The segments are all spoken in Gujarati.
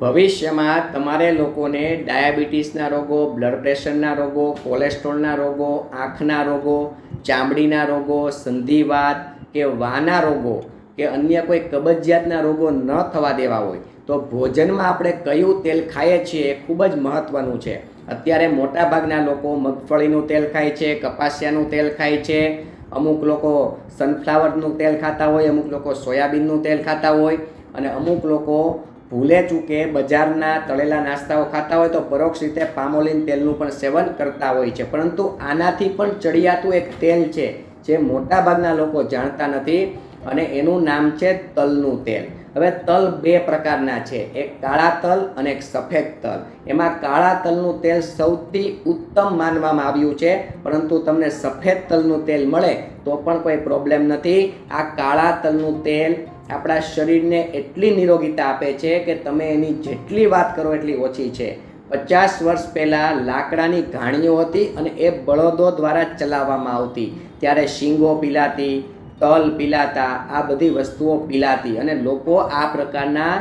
ભવિષ્યમાં તમારે લોકોને ડાયાબિટીસના રોગો, બ્લડ પ્રેશરના રોગો, કોલેસ્ટ્રોલના રોગો, આંખના રોગો, ચામડીના રોગો, સંધિવાત કે વાના રોગો કે અન્ય કોઈ કબજિયાતના રોગો ન થવા દેવા હોય તો ભોજનમાં આપણે કયું તેલ ખાઈએ છીએ એ ખૂબ જ મહત્ત્વનું છે. અત્યારે મોટાભાગના લોકો મગફળીનું તેલ ખાય છે, કપાસિયાનું તેલ ખાય છે, અમુક લોકો સનફ્લાવરનું તેલ ખાતા હોય, અમુક લોકો સોયાબીનનું તેલ ખાતા હોય અને અમુક લોકો ભૂલે ચૂકે બજારના તળેલા નાસ્તાઓ ખાતા હોય તો પરોક્ષ રીતે પામોલિન તેલનું પણ સેવન કરતા હોય છે. પરંતુ આનાથી પણ ચડિયાતું એક તેલ છે, જે મોટાભાગના લોકો જાણતા નથી અને એનું નામ છે તલનું તેલ. હવે તલ બે પ્રકારના છે, એક કાળા તલ અને એક સફેદ તલ. એમાં કાળા તલનું તેલ સૌથી ઉત્તમ માનવામાં આવ્યું છે, પરંતુ તમને સફેદ તલનું તેલ મળે તો પણ કોઈ પ્રોબ્લેમ નથી. આ કાળા તલનું તેલ આપણા શરીરને એટલી નિરોગીતા આપે છે કે તમે એની જેટલી વાત કરો એટલી ઓછી છે. પચાસ વર્ષ પહેલાં લાકડાની ઘાણીઓ હતી અને એ બળદો દ્વારા ચલાવવામાં આવતી. ત્યારે શીંગો પીલાતી, તલ પીલાતા, આ બધી વસ્તુઓ પીલાતી અને લોકો આ પ્રકારના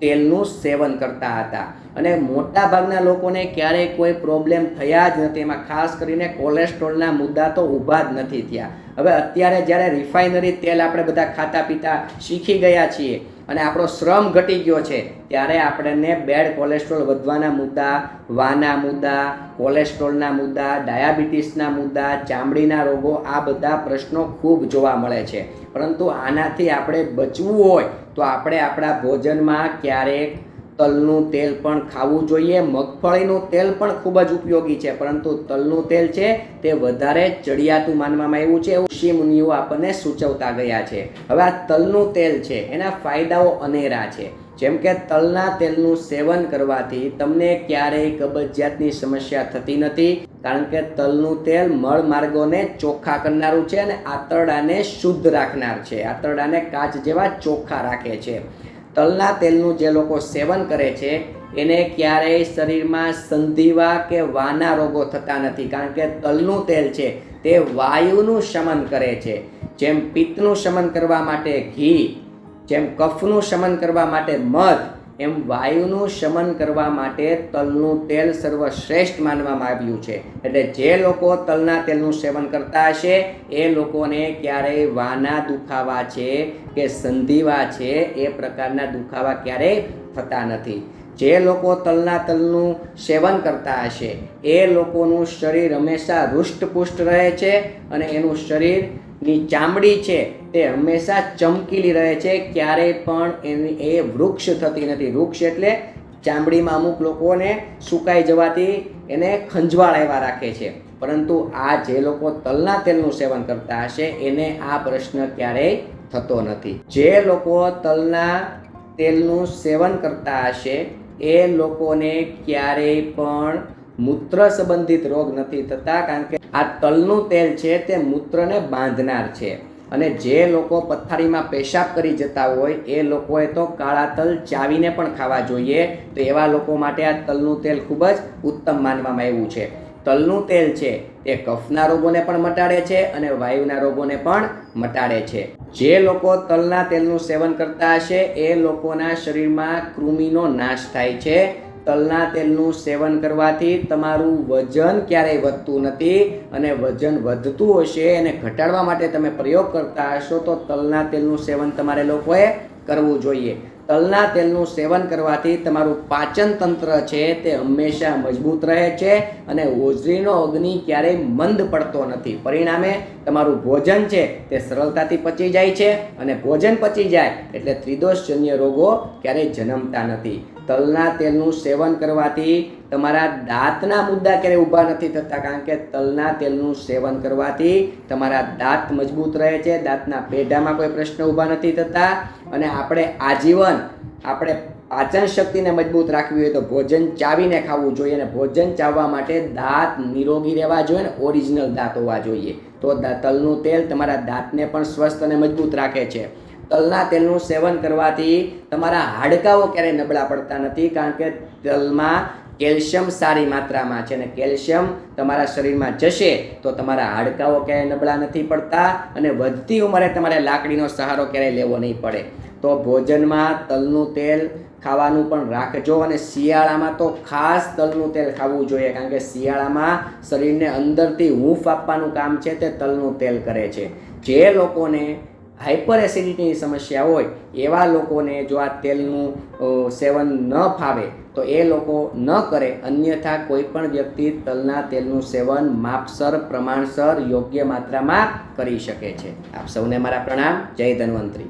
તેલનું સેવન કરતા હતા. અને મોટા ભાગના લોકોને ક્યારેય કોઈ પ્રોબ્લેમ થયા જ નથી. એમાં ખાસ કરીને કોલેસ્ટ્રોલના મુદ્દા તો ઊભા જ નથી થયા. હવે અત્યારે જ્યારે રિફાઇનરી તેલ આપણે બધા ખાતા પીતા શીખી ગયા છીએ અને આપણો શ્રમ ઘટી ગયો છે, ત્યારે આપણને બેડ કોલેસ્ટ્રોલ વધવાના મુદ્દા, વાના મુદ્દા, કોલેસ્ટ્રોલના મુદ્દા, ડાયાબિટીસના મુદ્દા, ચામડીના રોગો, આ બધા પ્રશ્નો ખૂબ જોવા મળે છે. પરંતુ આનાથી આપણે બચવું હોય તો આપણે આપણા ભોજનમાં ક્યારેક તલનું તેલ પણ ખાવું જોઈએ. મગફળીનું તેલ પણ ખૂબ જ ઉપયોગી છે, પરંતુ તલનું તેલ છે તે વધારે ચડિયાતું માનવામાં આવ્યું છે એવું ઋષિ મુનિઓ આપણને સૂચવતા ગયા છે. હવે આ તલનું તેલ છે, એના ફાયદાઓ અનેરા છે. જેમ કે તલના તેલનું સેવન કરવાથી તમને ક્યારેય કબજિયાતની સમસ્યા થતી નથી, કારણ કે તલનું તેલ મળ માર્ગોને ચોખ્ખા કરનારું છે અને આંતરડાને શુદ્ધ રાખનાર છે. આંતરડાને કાચ જેવા ચોખ્ખા રાખે છે. તલના તેલનું જે લોકો સેવન કરે છે, એને ક્યારેય શરીરમાં સંધિવા કે વાના રોગો થતા નથી, કારણ કે તલનું તેલ છે તે વાયુનું શમન કરે છે. જેમ પિત્તનું શમન કરવા માટે ઘી જેમ કફનું શમન કરવા માટે મધ, એમ વાયુનું શમન કરવા માટે તલનું તેલ સર્વશ્રેષ્ઠ માનવામાં આવ્યું છે. એટલે જે લોકો તલના તેલનું સેવન કરતા હશે, એ લોકોને ક્યારેય વાના દુખાવા છે કે સંધિવા છે, એ પ્રકારના દુખાવા ક્યારેય થતા નથી. જે લોકો તલના તલનું સેવન કરતા હશે, એ લોકોનું શરીર હંમેશા હૃષ્ટપુષ્ટ રહે છે અને એનું શરીરની ચામડી છે તે હંમેશા ચમકીલી રહે છે, ક્યારેય પણ એની એ વૃક્ષ થતી નથી. વૃક્ષ એટલે ચામડીમાં અમુક લોકોને સુકાઈ જવાથી એને ખંજવાળ એવા રાખે છે. પરંતુ આ જે લોકો તલના તેલનું સેવન કરતા હશે, એને આ પ્રશ્ન ક્યારેય થતો નથી. જે લોકો તલના તેલનું સેવન કરતા હશે, એ લોકોને ક્યારેય પણ મૂત્ર સંબંધિત રોગ નથી થતા કારણ કે આ તલનું તેલ છે તે મૂત્રને બાંધનાર છે. અને જે લોકો પથારીમાં પેશાબ કરી જતા હોય એ લોકોએ તો કાળા તલ ચાવીને પણ ખાવા જોઈએ. તો એવા લોકો માટે આ તલનું તેલ ખૂબ જ ઉત્તમ માનવામાં આવ્યું છે. તલનું તેલ છે તે કફના રોગોને પણ મટાડે છે અને વાયુના રોગોને પણ મટાડે છે. જે લોકો તલના તેલનું સેવન કરતા હશે એ લોકોના શરીરમાં કૃમિનો નાશ થાય છે. તલના તેલનું સેવન કરવાથી તમારું વજન ક્યારેય વધતું નથી અને વજન વધતું હશે એને ઘટાડવા માટે તમે પ્રયોગ કરતા હશો તો તલના તેલનું સેવન તમારે લોકોએ કરવું જોઈએ. તલના તેલનું સેવન કરવાથી તમારું પાચન તંત્ર છે તે હંમેશા મજબૂત રહે છે અને હોજરીનો અગ્નિ ક્યારેય મંદ પડતો નથી. પરિણામે તમારું ભોજન છે તે સરળતાથી પચી જાય છે અને ભોજન પચી જાય એટલે ત્રિદોષજન્ય રોગો ક્યારેય જન્મતા નથી. તલના તેલનું સેવન કરવાથી તમારા દાંતના મુદ્દા ક્યારેય ઊભા નથી થતા, કારણ કે તલના તેલનું સેવન કરવાથી તમારા દાંત મજબૂત રહે છે, દાંતના પેઢામાં કોઈ પ્રશ્ન ઊભા નથી થતા અને આપણે આજીવન, આપણે પાચન શક્તિને મજબૂત રાખવી હોય તો ભોજન ચાવીને ખાવું જોઈએ અને ભોજન ચાવવા માટે દાંત નિરોગી રહેવા જોઈએ ને ઓરિજિનલ દાંત હોવા જોઈએ. તો તલનું તેલ તમારા દાંતને પણ સ્વસ્થ અને મજબૂત રાખે છે. તલના તેલનું સેવન કરવાથી તમારા હાડકાઓ ક્યારેય નબળા પડતા નથી, કારણ કે તલમાં કેલ્શિયમ સારી માત્રામાં છે અને કેલ્શિયમ તમારા શરીરમાં જશે તો તમારા હાડકાઓ ક્યારેય નબળા નથી પડતા અને વધતી ઉંમરે તમારે લાકડીનો સહારો ક્યારેય લેવો નહીં પડે. તો ભોજનમાં તલનું તેલ ખાવાનું પણ રાખજો અને શિયાળામાં તો ખાસ તલનું તેલ ખાવું જોઈએ, કારણ કે શિયાળામાં શરીરને અંદરથી હૂંફ આપવાનું કામ છે તે તલનું તેલ કરે છે. જે લોકોને હાઇપર એસિડિટીની સમસ્યા હોય, એવા લોકોને જો આ તેલનું સેવન ન ફાવે, તો એ લોકો ન કરે. અન્યથા કોઈ પણ વ્યક્તિ તલના તેલનું સેવન માપસર, પ્રમાણસર, યોગ્ય માત્રામાં કરી શકે છે. આપ સૌને મારા પ્રણામ. જય ધન્વંતરી.